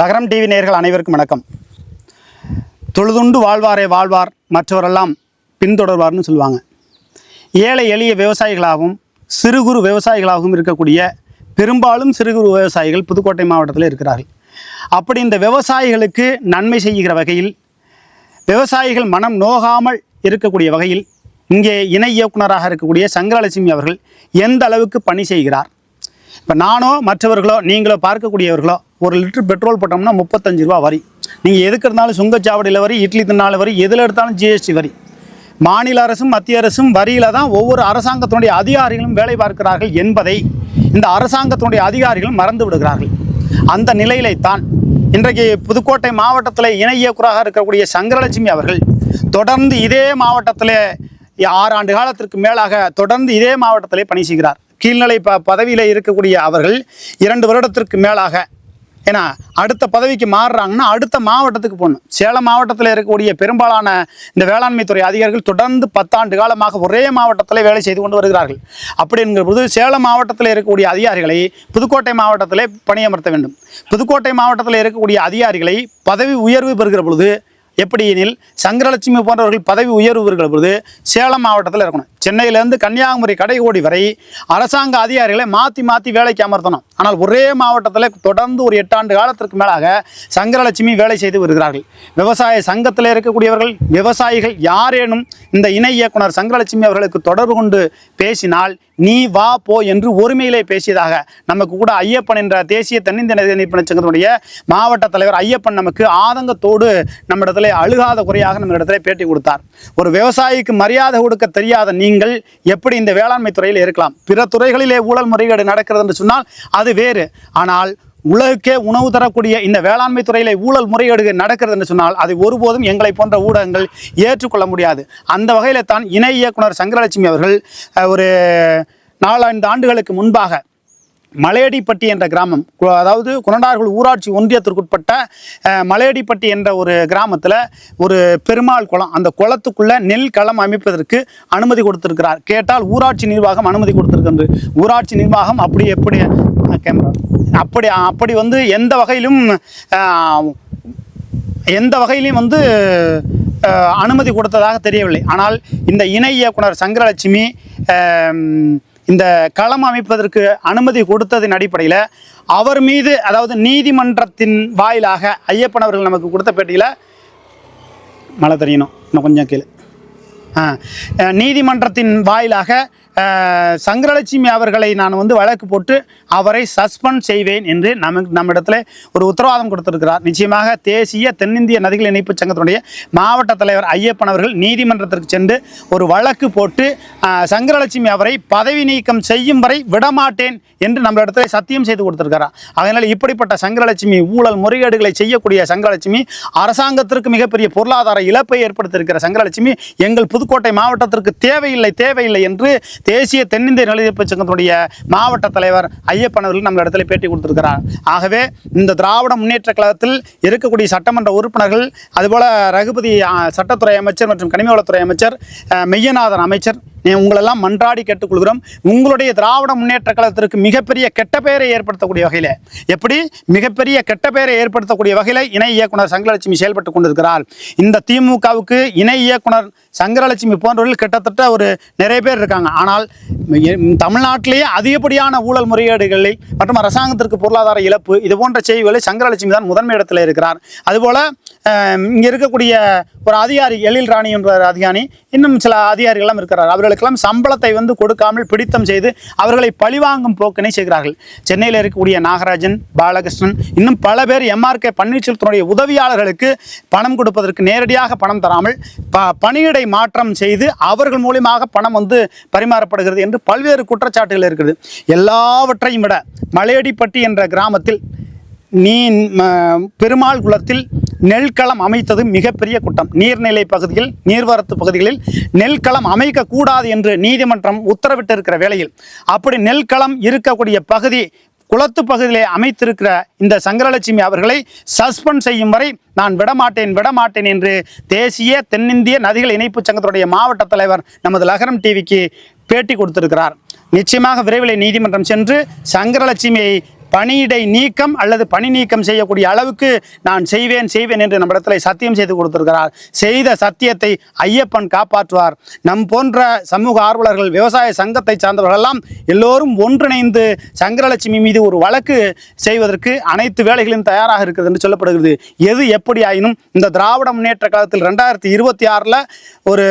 லகரம் டிவி நேர்கள் அனைவருக்கும் வணக்கம். தொழுதுண்டு வாழ்வாரே வாழ்வார் மற்றவரெல்லாம் பின்தொடர்வார்னு சொல்லுவாங்க. ஏழை எளிய விவசாயிகளாகவும் சிறு குறு விவசாயிகளாகவும் இருக்கக்கூடிய பெரும்பாலும் சிறு குறு விவசாயிகள் புதுக்கோட்டை மாவட்டத்தில் இருக்கிறார்கள். அப்படி இந்த விவசாயிகளுக்கு நன்மை செய்கிற வகையில் விவசாயிகள் மனம் நோகாமல் இருக்கக்கூடிய வகையில் இங்கே இணை இயக்குனராக இருக்கக்கூடிய சங்கரலட்சுமி அவர்கள் எந்த அளவுக்கு பணி செய்கிறார்? இப்போ நானோ மற்றவர்களோ நீங்களோ பார்க்கக்கூடியவர்களோ ஒரு லிட்டர் பெட்ரோல் போட்டோம்னா முப்பத்தஞ்சு ரூபா வரி. நீங்கள் எதுக்கு இருந்தாலும் சுங்கச்சாவடியில் வரி இட்லி தின்னால வரி எதில் எடுத்தாலும் ஜிஎஸ்டி வரி. மாநில அரசும் மத்திய அரசும் வரியில் தான் ஒவ்வொரு அரசாங்கத்தினுடைய அதிகாரிகளும் வேலை பார்க்கிறார்கள் என்பதை இந்த அரசாங்கத்தினுடைய அதிகாரிகள் மறந்து விடுகிறார்கள். அந்த நிலையிலே தான் இன்றைக்கு புதுக்கோட்டை மாவட்டத்தில் இணை இயக்குநராக இருக்கக்கூடிய சங்கரலட்சுமி அவர்கள் தொடர்ந்து இதே மாவட்டத்தில் ஆறு ஆண்டு காலத்திற்கு மேலாக தொடர்ந்து இதே மாவட்டத்திலே பணி செய்கிறார். கீழ்நிலை ப பதவியில் இருக்கக்கூடிய அவர்கள் இரண்டு வருடத்திற்கு மேலாக ஏன்னா அடுத்த பதவிக்கு மாறுறாங்கன்னா அடுத்த மாவட்டத்துக்கு போகணும். சேலம் மாவட்டத்தில் இருக்கக்கூடிய பெரும்பாலான இந்த வேளாண்மை துறை அதிகாரிகள் தொடர்ந்து பத்தாண்டு காலமாக ஒரே மாவட்டத்தில் வேலை செய்து கொண்டு வருகிறார்கள். அப்படிங்கிற போது சேலம் மாவட்டத்தில் இருக்கக்கூடிய அதிகாரிகளை புதுக்கோட்டை மாவட்டத்தில் பணியமர்த்த வேண்டும். புதுக்கோட்டை மாவட்டத்தில் இருக்கக்கூடிய அதிகாரிகளை பதவி உயர்வு பெறுகிற பொழுது எப்படி எனில் சங்கரலட்சுமி போன்றவர்கள் பதவி உயர்வு பெறுகிற பொழுது சேலம் மாவட்டத்தில் இருக்கணும். சென்னையிலேருந்து கன்னியாகுமரி கடைகோடி வரை அரசாங்க அதிகாரிகளை மாற்றி மாற்றி வேலைக்கு அமர்த்தணும். ஆனால் ஒரே மாவட்டத்தில் தொடர்ந்து ஒரு எட்டாண்டு காலத்திற்கு மேலாக சங்கரலட்சுமி வேலை செய்து வருகிறார்கள். விவசாய சங்கத்தில் இருக்கக்கூடியவர்கள் விவசாயிகள் யாரேனும் இந்த இணை இயக்குனர் சங்கரலட்சுமி அவர்களுக்கு தொடர்பு கொண்டு பேசினால் நீ வா போ என்று ஒருமையிலே பேசியதாக நமக்கு கூட ஐயப்பன் என்ற தேசிய தென்னிந்திய நதிகள் சங்கத்தினுடைய மாவட்ட தலைவர் ஐயப்பன் நமக்கு ஆதங்கத்தோடு நம்மிடத்திலே அழுகாத குறையாக நம்ம இடத்துல பேட்டி கொடுத்தார். ஒரு விவசாயிக்கு மரியாதை கொடுக்க தெரியாத நீங்கள் எப்படி இந்த வேளாண்மை துறையில் இருக்கலாம்? பிற துறைகளிலே ஊழல் முறைகேடு நடக்கிறது என்று சொன்னால் அது வேறு. ஆனால் உலகுக்கே உணவு தரக்கூடிய இந்த வேளாண்மை துறையில ஊழல் முறைகேடு நடக்கிறது என்று சொன்னால் அதை ஒருபோதும் எங்களை போன்ற ஊடகங்கள் ஏற்றுக்கொள்ள முடியாது. அந்த வகையில் தான் இணை இயக்குனர் சங்கரலட்சுமி அவர்கள் ஒரு நாலஞ்சு ஆண்டுகளுக்கு முன்பாக மலையடிப்பட்டி என்ற கிராமம் கு- அதாவது குணடார்கள் ஊராட்சி ஒன்றியத்திற்குட்பட்ட மலையடிப்பட்டி என்ற ஒரு கிராமத்தில் ஒரு பெருமாள் குளம் அந்த குளத்துக்குள்ளே நெல் களம் அமைப்பதற்கு அனுமதி கொடுத்திருக்கிறார். கேட்டால் ஊராட்சி நிர்வாகம் அனுமதி கொடுத்திருக்கிறது ஊராட்சி நிர்வாகம் அப்படி எப்படி கேமரா அப்படி அப்படி வந்து எந்த வகையிலும் எந்த வகையிலையும் வந்து அனுமதி கொடுத்ததாக தெரியவில்லை. ஆனால் இந்த இணை இயக்குனர் சங்கரலட்சுமி இந்த களம் அமைப்பதற்கு அனுமதி கொடுத்ததின் அடிப்படையில் அவர் மீது அதாவது நீதிமன்றத்தின் வாயிலாக ஐயப்பன் அவர்கள் நமக்கு கொடுத்த பேட்டியில் மழை தெரியணும். இன்னும் கொஞ்சம் கீழே. நீதிமன்றத்தின் வாயிலாக சங்கரலட்சுமி அவர்களை நான் வந்து வழக்கு போட்டு அவரை சஸ்பெண்ட் செய்வேன் என்று நமக்கு நம்மிடத்தில் ஒரு உத்தரவாதம் கொடுத்திருக்கிறார். நிச்சயமாக தேசிய தென்னிந்திய நதிகள் இணைப்பு சங்கத்தினுடைய மாவட்ட தலைவர் ஐயப்பன் அவர்கள் நீதிமன்றத்திற்கு சென்று ஒரு வழக்கு போட்டு சங்கரலட்சுமி அவரை பதவி நீக்கம் செய்யும் வரை விடமாட்டேன் என்று நம்மளிடத்தில் சத்தியம் செய்து கொடுத்திருக்கிறார். அதனால் இப்படிப்பட்ட சங்கரலட்சுமி ஊழல் முறைகேடுகளை செய்யக்கூடிய சங்கரலட்சுமி அரசாங்கத்திற்கு மிகப்பெரிய பொருளாதார இழப்பை ஏற்படுத்தியிருக்கிற சங்கரலட்சுமி எங்கள் புதுக்கோட்டை மாவட்டத்திற்கு தேவையில்லை தேவையில்லை என்று தேசிய தென்னிந்திய நிலையப்பு சங்கத்தினுடைய மாவட்ட தலைவர் ஐயப்பன் அவர்கள் நம்ம இடத்துல பேட்டி கொடுத்துருக்கிறார். ஆகவே இந்த திராவிட முன்னேற்ற கழகத்தில் இருக்கக்கூடிய சட்டமன்ற உறுப்பினர்கள் அதுபோல ரகுபதி சட்டத்துறை அமைச்சர் மற்றும் கனிமவளத்துறை அமைச்சர் மெய்யநாதன் அமைச்சர் உங்களெல்லாம் மன்றாடி கேட்டுக்கொள்கிறோம். உங்களுடைய திராவிட முன்னேற்ற கழகத்திற்கு மிகப்பெரிய கெட்ட பெயரை ஏற்படுத்தக்கூடிய வகையில். எப்படி? மிகப்பெரிய கெட்ட பெயரை ஏற்படுத்தக்கூடிய வகையில் இணை இயக்குனர் சங்கரலட்சுமி செயல்பட்டு கொண்டிருக்கிறார். இந்த திமுகவுக்கு இணை இயக்குனர் சங்கரலட்சுமி போன்றவர்கள் கிட்டத்தட்ட ஒரு நிறைய பேர் இருக்காங்க. ஆனால் தமிழ்நாட்டிலேயே அதிகப்படியான ஊழல் முறைகேடுகளில் மற்றும் அரசாங்கத்திற்கு பொருளாதார இழப்பு இது போன்ற செய்திகளை சங்கரலட்சுமி தான் முதன்மை இடத்தில் இருக்கிறார். அதுபோல் இங்கே இருக்கக்கூடிய ஒரு அதிகாரி எழில் ராணி என்ற அதிகாரி இன்னும் சில அதிகாரிகளும் இருக்கிறார். அவர்களுக்கெல்லாம் சம்பளத்தை வந்து கொடுக்காமல் பிடித்தம் செய்து அவர்களை பழிவாங்கும் போக்கினை செய்கிறார்கள். சென்னையில் இருக்கக்கூடிய நாகராஜன் பாலகிருஷ்ணன் இன்னும் பல பேர் எம்ஆர்கே பன்னீர்செல்வத்தினுடைய உதவியாளர்களுக்கு பணம் கொடுப்பதற்கு நேரடியாக பணம் தராமல் ப பணியிடை மாற்றம் செய்து அவர்கள் மூலியமாக பணம் வந்து பரிமாறப்படுகிறது என்று பல்வேறு குற்றச்சாட்டுகள் இருக்கிறது எல்லாவற்றையும் விட மலையடிப்பட்டி என்ற கிராமத்தில் நீ பெருமாள் குளத்தில் நெல்களம் அமைத்தது மிகப்பெரிய குற்றம் நீர்நிலை பகுதியில் நீர்வரத்து பகுதிகளில் நெல்களம் அமைக்கக்கூடாது என்று நீதிமன்றம் உத்தரவிட்டிருக்கிற வேளையில் அப்படி நெல்களம் இருக்கக்கூடிய பகுதி குளத்து பகுதியிலே அமைத்திருக்கிற இந்த சங்கரலட்சுமி அவர்களை சஸ்பெண்ட் செய்யும் வரை நான் விடமாட்டேன் விடமாட்டேன் என்று தேசிய தென்னிந்திய நதிகள் இணைப்பு சங்கத்துடைய மாவட்ட தலைவர் நமது லகரம் டிவிக்கு பேட்டி கொடுத்திருக்கிறார். நிச்சயமாக விரைவில் நீதிமன்றம் சென்று சங்கரலட்சுமியை பணியிடை நீக்கம் அல்லது பணி நீக்கம் செய்யக்கூடிய அளவுக்கு நான் செய்வேன் செய்வேன் என்று நம்மிடத்தில் சத்தியம் செய்து கொடுத்திருக்கிறார். செய்த சத்தியத்தை ஐயப்பன் காப்பாற்றுவார். நம் போன்ற சமூக ஆர்வலர்கள் விவசாய சங்கத்தை சார்ந்தவர்களெல்லாம் எல்லோரும் ஒன்றிணைந்து சங்கரலட்சுமி மீது ஒரு வழக்கு செய்வதற்கு அனைத்து வேலைகளும் தயாராக இருக்கிறது என்று சொல்லப்படுகிறது. எது எப்படி ஆயினும் இந்த திராவிட முன்னேற்ற காலத்தில் ரெண்டாயிரத்தி இருபத்தி ஆறில் ஒரு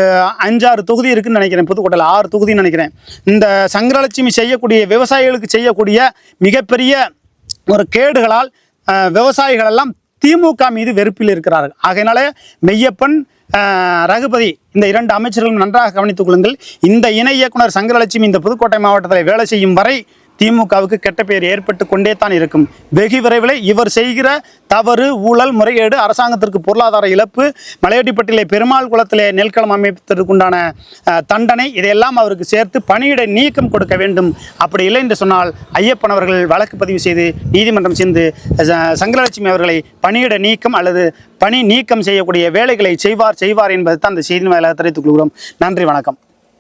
அஞ்சாறு தொகுதி இருக்குன்னு நினைக்கிறேன் புதுக்கோட்டையில் ஆறு தொகுதின்னு நினைக்கிறேன். இந்த சங்கரலட்சுமி செய்யக்கூடிய விவசாயிகளுக்கு செய்யக்கூடிய மிகப்பெரிய ஒரு கேடுகளால் விவசாயிகள் எல்லாம் திமுக மீது வெறுப்பில் இருக்கிறார்கள். ஆகையினால மெய்யப்பன் ரகுபதி இந்த இரண்டு அமைச்சர்களும் நன்றாக கவனித்துக் கொள்ளுங்கள். இந்த இணை இயக்குனர் சங்கரலட்சுமி இந்த புதுக்கோட்டை மாவட்டத்தில் வேலை செய்யும் வரை திமுகவுக்கு கெட்ட பெயர் ஏற்பட்டு கொண்டே தான் இருக்கும். வெகு விரைவில் இவர் செய்கிற தவறு ஊழல் முறைகேடு அரசாங்கத்திற்கு பொருளாதார இழப்பு மலையடிப்பட்டிலே பெருமாள் குளத்திலே நெல்களம் அமைப்பதற்குண்டான தண்டனை இதையெல்லாம் அவருக்கு சேர்த்து பணியிட நீக்கம் கொடுக்க வேண்டும். அப்படி இல்லை என்று சொன்னால் ஐயப்பன் அவர்கள் வழக்கு பதிவு செய்து நீதிமன்றம் சென்று சங்கரலட்சுமி அவர்களை பணியிட நீக்கம் அல்லது பணி நீக்கம் செய்யக்கூடிய வேலைகளை செய்வார் செய்வார் என்பது தான் அந்த செய்தி மேலாக தெரிவித்துக் கொள்கிறோம். நன்றி வணக்கம்.